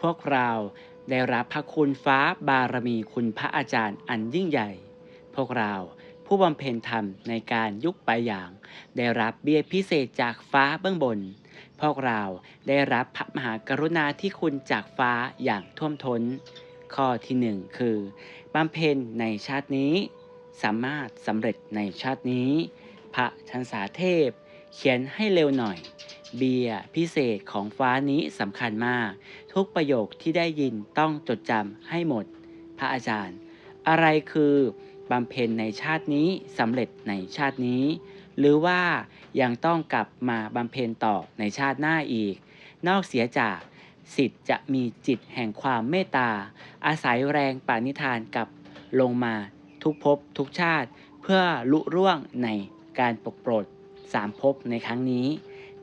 พวกเราได้รับพระคุณฟ้าบารมีคุณพระอาจารย์อันยิ่งใหญ่ พวกเราผู้บำเพ็ญธรรมในการยุคไปอย่าง ได้รับเบี้ยพิเศษจากฟ้าเบื้องบน พวกเราได้รับพระมหากรุณาธิคุณจากฟ้าอย่างท่วมท้น ข้อที่หนึ่งคือบำเพ็ญในชาตินี้ สามารถสำเร็จในชาตินี้ พระชันสาเทพ เขียนให้เร็วหน่อย เบียร์พิเศษของฟ้านี้สำคัญมาก ทุกประโยคที่ได้ยินต้องจดจำให้หมด พระอาจารย์ อะไรคือบำเพ็ญในชาตินี้สำเร็จในชาตินี้ หรือว่ายังต้องกลับมาบำเพ็ญต่อในชาติหน้าอีก นอกเสียจากสิทธิ์จะมีจิตแห่งความเมตตา อาศัยแรงปานิธานกับลงมาทุกภพทุกชาติ เพื่อลุร่วงในการปกโปรดสามภพในครั้งนี้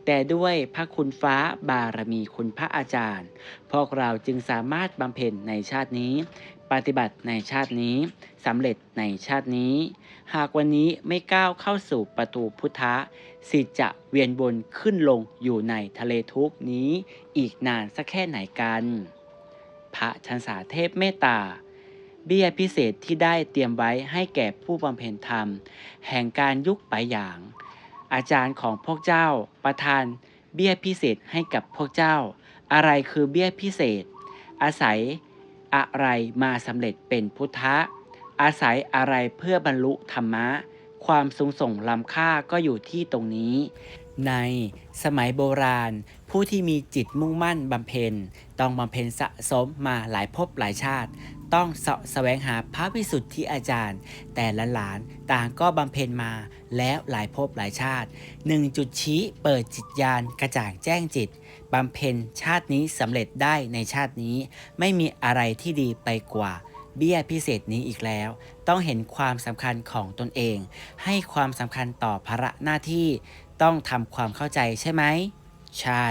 แต่ด้วยพระคุณฟ้าบารมีคุณพระอาจารย์ พวกเราจึงสามารถบำเพ็ญในชาตินี้ ปฏิบัติในชาตินี้สำเร็จในชาตินี้ หากวันนี้ไม่ก้าวเข้าสู่ประตูพุทธะสิจะเวียนวนขึ้นลงอยู่ในทะเลทุกนี้ อีกนานสักแค่ไหนกัน พระชันสาเทพเมตตาเบี้ยพิเศษที่ได้เตรียมไว้ให้แก่ผู้บำเพ็ญธรรม แห่งการยุคไปอย่าง อาจารย์ของพวกเจ้าประทานเบี้ยพิเศษให้กับพวกเจ้า อะไรคือเบี้ยพิเศษ อาศัยอะไรมาสำเร็จเป็นพุทธะ อาศัยอะไรเพื่อบรรลุธรรมะ ความสูงส่งล้ำค่าก็อยู่ที่ตรงนี้ ในสมัยโบราณ ผู้ที่มีจิตมุ่งมั่นบำเพ็ญ ต้องบำเพ็ญสะสมมาหลายภพหลายชาติ ต้องเสาะแสวงหาพระวิสุทธิอาจารย์ แต่ละหลานต่างก็บำเพ็ญมาแล้วหลายภพหลายชาติหนึ่งจุดชี้เปิดจิตญาณกระจ่างแจ้งจิตบำเพ็ญชาตินี้สำเร็จได้ในชาตินี้ ไม่มีอะไรที่ดีไปกว่าเบี้ยพิเศษนี้อีกแล้ว ต้องเห็นความสำคัญของตนเอง ให้ความสำคัญต่อภาระหน้าที่ ต้องทำความเข้าใจใช่ไหม ใช่